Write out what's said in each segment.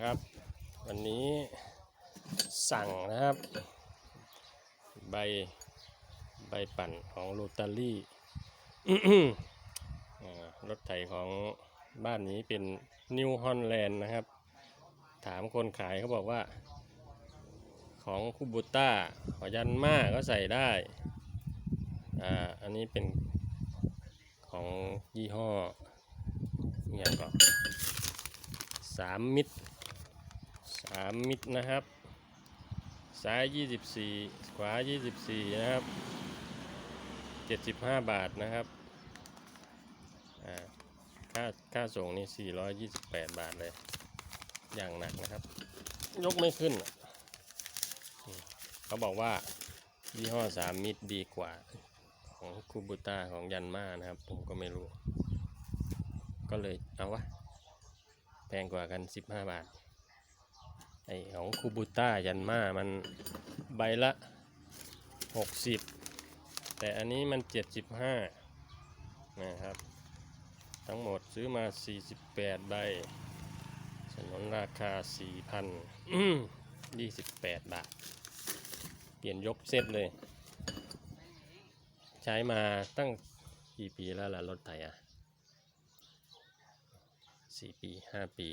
นะครับ วันนี้สั่งนะครับ ใบใบปั่นของโรตารี่รถไถของบ้านนี้เป็นนิวฮอลแลนด์นะครับ ถามคนขายเขาบอกว่า ของคูบูต้าขอยันมาก็ใส่ได้อ่าอันนี้เป็นของยี่ห้อเนี่ยก็สามมิตร สามมิตรนะครับ ซ้าย24ขวา24นะครับ75บาทนะครับอ่าค่าค่าส่งนี่428บาทเลย อย่างหนักนะครับ ยกไม่ขึ้น เขาบอกว่ายี่ห้อสามมิตรดีกว่าของคูบูต้าของยันมานะครับ ผมก็ไม่รู้ ก็เลยเอาวะ แพงกว่ากัน 15 บาท ไอของคูบูต้ายันมามันใบละ 60 แต่อันนี้มัน 75 นะครับ ทั้งหมดซื้อมา 48 ใบสนนราคา 4,028 บาท เปลี่ยนยกเซตเลย ใช้มาตั้งกี่ปีแล้วล่ะรถไถอะสี่ปีห้าปี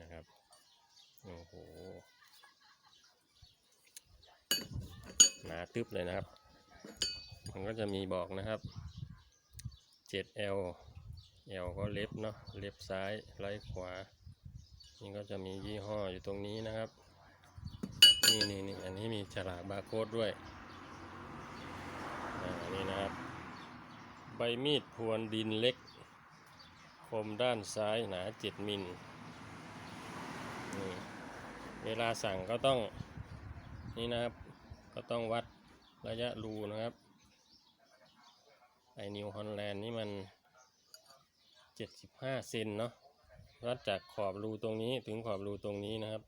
นะครับ โอ้โหหนาตึบเลยนะครับ มันก็จะมีบอกนะครับ 7L L ก็เล็บเนาะเล็บซ้ายไล่ขวา นี่ก็จะมียี่ห้ออยู่ตรงนี้นะครับ นี่นี่นี่อันนี้มีฉลากบาร์โค้ดด้วยอ่านี่นะครับ ใบมีดพรวนดินเล็ก คมด้านซ้ายหนา 7 มิล เวลาสั่งก็ต้องนี่นะครับ ก็ต้องวัดระยะรูนะครับไอนิวฮอลแลนด์นี่มัน 75 เซนเนาะวัดจากขอบรูตรงนี้ถึงขอบรูตรงนี้นะครับ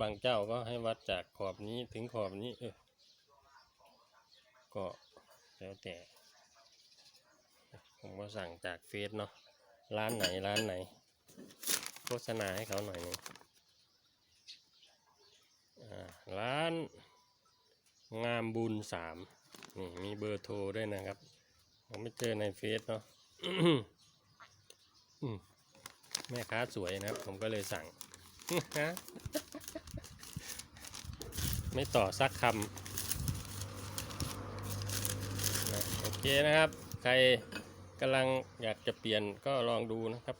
บางเจ้าก็ให้วัดจากขอบนี้ถึงขอบนี้เออก็แล้วแต่ ผมก็สั่งจากเฟซเนาะร้านไหนร้านไหน โฆษณาให้เขาหน่อยหนึงอ่าร้าน งามบุญสามนี่มีเบอร์โทรด้วยนะครับ ผมไม่เจอในเฟซเนาะแม่ค้าสวยนะครับ ผมก็เลยสั่ง ไม่ต่อสักคำนะโอเคนะครับ ใครกำลังอยากจะเปลี่ยนก็ลองดูนะครับ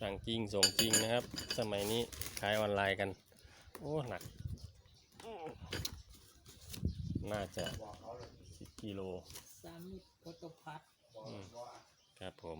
สั่งจริงส่งจริงนะครับ สมัยนี้ขายออนไลน์กัน โอ้หนัก น่าจะสิบกิโลสามมิตรโฟโต้พัดอืมครับผม